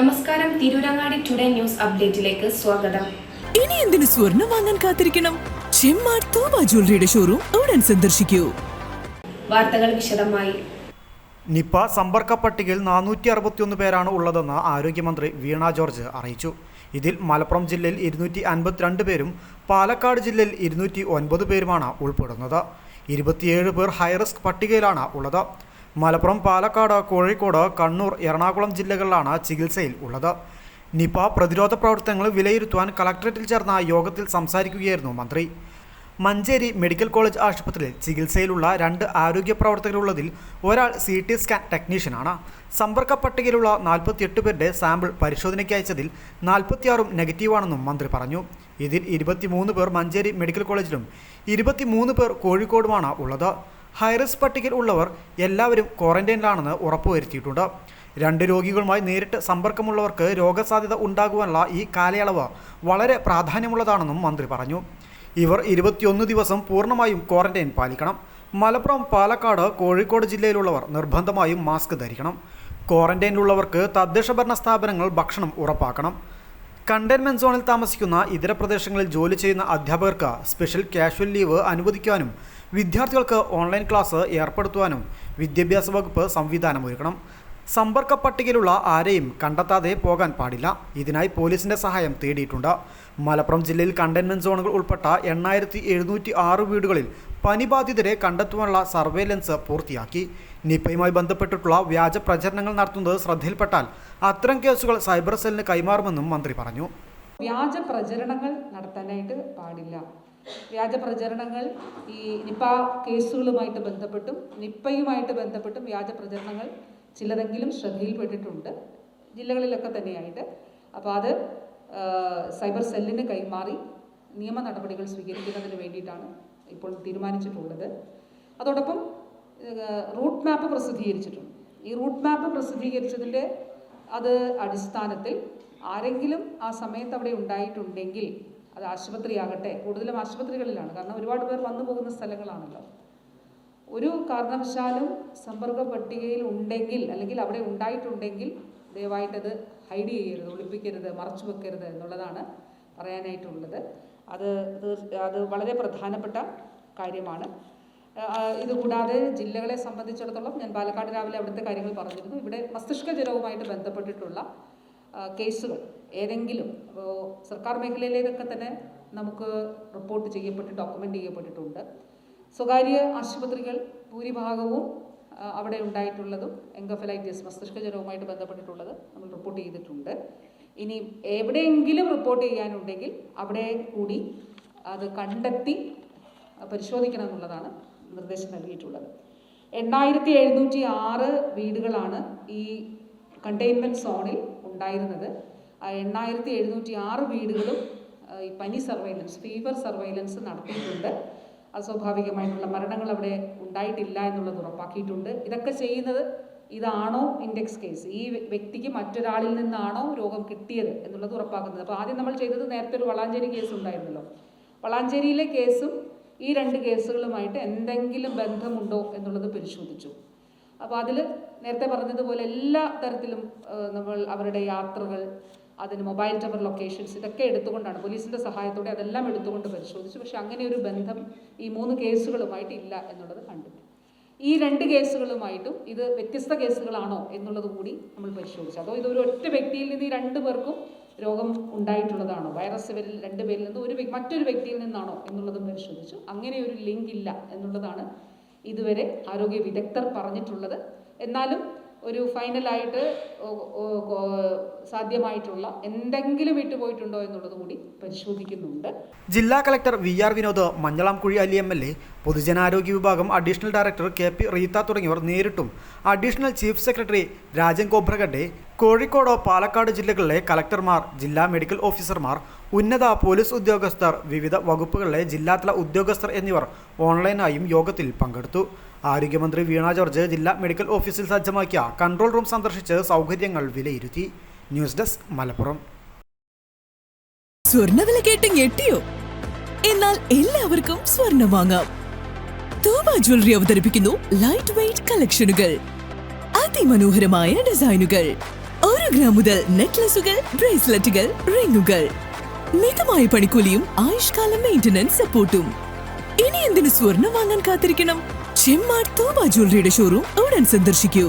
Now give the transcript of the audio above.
നമസ്കാരം Tirurangadi today news അപ്ഡേറ്റിലേക്ക് സ്വാഗതം. ഇനി എന്തിനു സ്വർണം വാങ്ങാൻ കാത്തിരിക്കണം? ചെമ്മാട് തോമ ജ്വല്ലറിയുടെ ഷോറൂം ഉടൻ സന്ദർശിക്കൂ. വാർത്തകൾ വിശദമായി. നിപ സമ്പർക്ക പട്ടികയിൽ നാനൂറ്റി അറുപത്തിയൊന്ന് പേരാണ് ഉള്ളതെന്ന് ആരോഗ്യമന്ത്രി വീണ ജോർജ് അറിയിച്ചു. ഇതിൽ മലപ്പുറം ജില്ലയിൽ ഇരുന്നൂറ്റി അൻപത്തിരണ്ട് പേരും പാലക്കാട് ജില്ലയിൽ ഇരുന്നൂറ്റി ഒൻപത് പേരുമാണ് ഉൾപ്പെടുന്നത്. ഇരുപത്തിയേഴ് പേർ ഹൈറിസ്ക് പട്ടികയിലാണ് ഉള്ളത്. മലപ്പുറം പാലക്കാട് കോഴിക്കോട് കണ്ണൂർ എറണാകുളം ജില്ലകളിലാണ് ചികിത്സയിൽ ഉള്ളത്. നിപ പ്രതിരോധ പ്രവർത്തനങ്ങൾ വിലയിരുത്തുവാൻ കളക്ടറേറ്റിൽ ചേർന്ന യോഗത്തിൽ സംസാരിക്കുകയായിരുന്നു മന്ത്രി. മഞ്ചേരി മെഡിക്കൽ കോളേജ് ആശുപത്രിയിൽ ചികിത്സയിലുള്ള രണ്ട് ആരോഗ്യ പ്രവർത്തകരുള്ളതിൽ ഒരാൾ സി ടി സ്കാൻ ടെക്നീഷ്യനാണ്. സമ്പർക്ക പട്ടികയിലുള്ള നാൽപ്പത്തിയെട്ട് പേരുടെ സാമ്പിൾ പരിശോധനയ്ക്ക് അയച്ചതിൽ നാൽപ്പത്തിയാറും നെഗറ്റീവാണെന്നും മന്ത്രി പറഞ്ഞു. ഇതിൽ ഇരുപത്തിമൂന്ന് പേർ മഞ്ചേരി മെഡിക്കൽ കോളേജിലും ഇരുപത്തിമൂന്ന് പേർ കോഴിക്കോടുമാണ് ഉള്ളത്. ഹൈറിസ്ക് പട്ടികയിൽ ഉള്ളവർ എല്ലാവരും ക്വാറന്റൈനിലാണെന്ന് ഉറപ്പുവരുത്തിയിട്ടുണ്ട്. രണ്ട് രോഗികളുമായി നേരിട്ട് സമ്പർക്കമുള്ളവർക്ക് രോഗസാധ്യത ഉണ്ടാകുവാനുള്ള ഈ കാലയളവ് വളരെ പ്രാധാന്യമുള്ളതാണെന്നും മന്ത്രി പറഞ്ഞു. ഇവർ ഇരുപത്തിയൊന്ന് ദിവസം പൂർണമായും ക്വാറന്റൈൻ പാലിക്കണം. മലപ്പുറം പാലക്കാട് കോഴിക്കോട് ജില്ലയിലുള്ളവർ നിർബന്ധമായും മാസ്ക് ധരിക്കണം. ക്വാറന്റൈനിലുള്ളവർക്ക് തദ്ദേശഭരണ സ്ഥാപനങ്ങൾ ഭക്ഷണം ഉറപ്പാക്കണം. കണ്ടെയ്ൻമെന്റ് സോണിൽ താമസിക്കുന്ന ഇതര പ്രദേശങ്ങളിൽ ജോലി ചെയ്യുന്ന അധ്യാപകർക്ക് സ്പെഷ്യൽ കാഷ്വൽ ലീവ് അനുവദിക്കാനും വിദ്യാർത്ഥികൾക്ക് ഓൺലൈൻ ക്ലാസ് ഏർപ്പെടുത്തുവാനും വിദ്യാഭ്യാസ വകുപ്പ് സംവിധാനമൊരുക്കണം സമ്പർക്ക പട്ടികയിലുള്ള ആരെയും കണ്ടെത്താതെ പോകാൻ പാടില്ല. ഇതിനായി പോലീസിന്റെ സഹായം തേടിയിട്ടുണ്ട്. മലപ്പുറം ജില്ലയിൽ കണ്ടെയ്ൻമെന്റ് സോണുകൾ ഉൾപ്പെട്ട എണ്ണായിരത്തി വീടുകളിൽ പനിബാധിതരെ കണ്ടെത്തുവാനുള്ള സർവേലൻസ് പൂർത്തിയാക്കി. നിപ്പയുമായി ബന്ധപ്പെട്ടിട്ടുള്ള വ്യാജ പ്രചരണങ്ങൾ നടത്തുന്നത് ശ്രദ്ധയിൽപ്പെട്ടാൽ അത്തരം കേസുകൾ സൈബർ സെല്ലിന് കൈമാറുമെന്നും മന്ത്രി പറഞ്ഞു. വ്യാജ പ്രചരണങ്ങൾ നടത്താനായിട്ട് പാടില്ല. വ്യാജ പ്രചരണങ്ങൾ ഈ നിപ്പ കേസുകളുമായിട്ട് ബന്ധപ്പെട്ടും നിപ്പയുമായിട്ട് ബന്ധപ്പെട്ടും വ്യാജ പ്രചരണങ്ങൾ ചിലതെങ്കിലും ശ്രദ്ധയിൽപ്പെട്ടിട്ടുണ്ട്. ജില്ലകളിലൊക്കെ തന്നെയായിട്ട്. അപ്പോൾ അത് സൈബർ സെല്ലിന് കൈമാറി നിയമ നടപടികൾ സ്വീകരിക്കുന്നതിന് വേണ്ടിയിട്ടാണ് ഇപ്പോൾ തീരുമാനിച്ചിട്ടുള്ളത്. അതോടൊപ്പം റൂട്ട് മാപ്പ് പ്രസിദ്ധീകരിച്ചിട്ടുണ്ട്. ഈ റൂട്ട് മാപ്പ് പ്രസിദ്ധീകരിച്ചതിന്റെ അത് അടിസ്ഥാനത്തിൽ ആരെങ്കിലും ആ സമയത്ത് അവിടെ ഉണ്ടായിട്ടുണ്ടെങ്കിൽ അത് ആശുപത്രിയാകട്ടെ കൂടുതലും ആശുപത്രികളിലാണ്. കാരണം ഒരുപാട് പേർ വന്നു പോകുന്ന സ്ഥലങ്ങളാണല്ലോ. ഒരു കാരണവശാലും സമ്പർക്ക പട്ടികയിൽ ഉണ്ടെങ്കിൽ അല്ലെങ്കിൽ അവിടെ ഉണ്ടായിട്ടുണ്ടെങ്കിൽ ദയവായിട്ടത് ഹൈഡ് ചെയ്യരുത് ഒളിപ്പിക്കരുത് മറച്ചു വെക്കരുത് എന്നുള്ളതാണ് പറയാനായിട്ടുള്ളത്. അത് അത് വളരെ പ്രധാനപ്പെട്ട കാര്യമാണ്. ഇതുകൂടാതെ ജില്ലകളെ സംബന്ധിച്ചിടത്തോളം ഞാൻ പാലക്കാട് രാവിലെ അവിടുത്തെ കാര്യങ്ങൾ പറഞ്ഞിരുന്നു. ഇവിടെ മസ്തിഷ്ക ജ്വരവുമായിട്ട് ബന്ധപ്പെട്ടിട്ടുള്ള കേസുകൾ ഏതെങ്കിലും സർക്കാർ മേഖലയിലേതൊക്കെ തന്നെ നമുക്ക് റിപ്പോർട്ട് ചെയ്യപ്പെട്ട് ഡോക്യുമെന്റ് ചെയ്യപ്പെട്ടിട്ടുണ്ട്. സ്വകാര്യ ആശുപത്രികൾ ഭൂരിഭാഗവും അവിടെ ഉണ്ടായിട്ടുള്ളതും എൻകഫലൈറ്റിസ് മസ്തിഷ്ക ജ്വരവുമായിട്ട് ബന്ധപ്പെട്ടിട്ടുള്ളത് നമ്മൾ റിപ്പോർട്ട് ചെയ്തിട്ടുണ്ട്. ഇനി എവിടെയെങ്കിലും റിപ്പോർട്ട് ചെയ്യാനുണ്ടെങ്കിൽ അവിടെ കൂടി അത് കണ്ടെത്തി പരിശോധിക്കണം എന്നുള്ളതാണ് നിർദ്ദേശം നൽകിയിട്ടുള്ളത്. എണ്ണായിരത്തി എഴുന്നൂറ്റി ആറ് വീടുകളാണ് ഈ കണ്ടെയ്ൻമെന്റ് സോണിൽ ഉണ്ടായിരുന്നത്. ആ എണ്ണായിരത്തി എഴുന്നൂറ്റി ആറ് വീടുകളും ഈ പനി സർവൈലൻസ് ഫീവർ സർവൈലൻസ് നടത്തിയിട്ടുണ്ട്. അസ്വാഭാവികമായിട്ടുള്ള മരണങ്ങൾ അവിടെ ഉണ്ടായിട്ടില്ല എന്നുള്ളത് ഉറപ്പാക്കിയിട്ടുണ്ട്. ഇതൊക്കെ ചെയ്യുന്നത് ഇതാണോ ഇൻഡെക്സ് കേസ് ഈ വ്യക്തിക്ക് മറ്റൊരാളിൽ നിന്നാണോ രോഗം കിട്ടിയത് എന്നുള്ളത് ഉറപ്പാക്കുന്നത്. അപ്പോൾ ആദ്യം നമ്മൾ ചെയ്തത് നേരത്തെ ഒരു വളാഞ്ചേരി കേസ് ഉണ്ടായിരുന്നല്ലോ. വളാഞ്ചേരിയിലെ കേസും ഈ രണ്ട് കേസുകളുമായിട്ട് എന്തെങ്കിലും ബന്ധമുണ്ടോ എന്നുള്ളത് പരിശോധിച്ചു. അപ്പോൾ അതിൽ നേരത്തെ പറഞ്ഞതുപോലെ എല്ലാ തരത്തിലും നമ്മൾ അവരുടെ യാത്രകൾ അതിന് മൊബൈൽ ടവർ ലൊക്കേഷൻസ് ഇതൊക്കെ എടുത്തുകൊണ്ടാണ് പോലീസിന്റെ സഹായത്തോടെ അതെല്ലാം എടുത്തുകൊണ്ട് പരിശോധിച്ചു. പക്ഷെ അങ്ങനെ ഒരു ബന്ധം ഈ മൂന്ന് കേസുകളുമായിട്ട് ഇല്ല എന്നുള്ളത് കണ്ടെത്തി ഈ രണ്ട് കേസുകളുമായിട്ടും ഇത് വ്യത്യസ്ത കേസുകളാണോ എന്നുള്ളത് കൂടി നമ്മൾ പരിശോധിച്ചു. അതോ ഇത് ഒരു ഒറ്റ വ്യക്തിയിൽ നിന്ന് ഈ രണ്ട് പേർക്കും രോഗം ഉണ്ടായിട്ടുള്ളതാണോ? വൈറസ് ഇവരിൽ രണ്ട് പേരിൽ നിന്ന് ഒരു മറ്റൊരു വ്യക്തിയിൽ നിന്നാണോ എന്നുള്ളതും പരിശോധിച്ചു. അങ്ങനെ ഒരു ലിങ്ക് ഇല്ല എന്നുള്ളതാണ് ഇതുവരെ ആരോഗ്യ വിദഗ്ധർ പറഞ്ഞിട്ടുള്ളത്. എന്നാലും ഒരു ഫൈനലായിട്ട് സാധ്യമായിട്ടുള്ള എന്തെങ്കിലും വിട്ടുപോയിട്ടുണ്ടോ എന്നുള്ളത് കൂടി പരിശോധിക്കുന്നുണ്ട്. ജില്ലാ collector V R Vinod Manjalamkuzhi Ali M L A പൊതുജനാരോഗ്യ വിഭാഗം additional director K P Reetha തുടങ്ങിയവർ നേരിട്ടും. Additional chief secretary Rajan Khobragade Kozhikode Palakkad ജില്ലകളിലെ കളക്ടർമാർ ജില്ലാ മെഡിക്കൽ ഓഫീസർമാർ ഉന്നത പോലീസ് ഉദ്യോഗസ്ഥർ വിവിധ വകുപ്പുകളിലെ ജില്ലാതല ഉദ്യോഗസ്ഥർ എന്നിവർ ഓൺലൈനായും യോഗത്തിൽ പങ്കെടുത്തു. ആരോഗ്യമന്ത്രി വീണ ജോർജ് ജില്ലാ മെഡിക്കൽ ഓഫീസിൽ സജ്ജമാക്കിയ കൺട്രോൾ റൂം സന്ദർശിച്ച് സൗകര്യങ്ങൾ വിലയിരുത്തി. News desk Malappuram. സ്വർണവില കേട്ട് ഞെട്ടിയോ? എന്നാൽ എല്ലാവർക്കും സ്വർണം വാങ്ങാം. തോമ ജ്വല്ലറി അവതരിപ്പിക്കുന്നു ലൈറ്റ് വെയിറ്റ് കളക്ഷനുകൾ അതിമനോഹരമായ ഡിസൈനുകൾ ഒരു ഗ്രാം മുതൽ നെക്ലസുകൾ ബ്രേസ്ലെറ്റുകൾ റിങ്ങുകൾ മിതമായ പണിക്കൂലിയും ആയുഷ്കാലം മെയിന്റനൻസ് സപ്പോർട്ടും ഇനി എന്തിനു സ്വർണം വാങ്ങാൻ കാത്തിരിക്കണം? ചെമ്മാട് തൂബ ജ്വല്ലറിയുടെ ഷോറൂം ഉടൻ സന്ദർശിക്കൂ.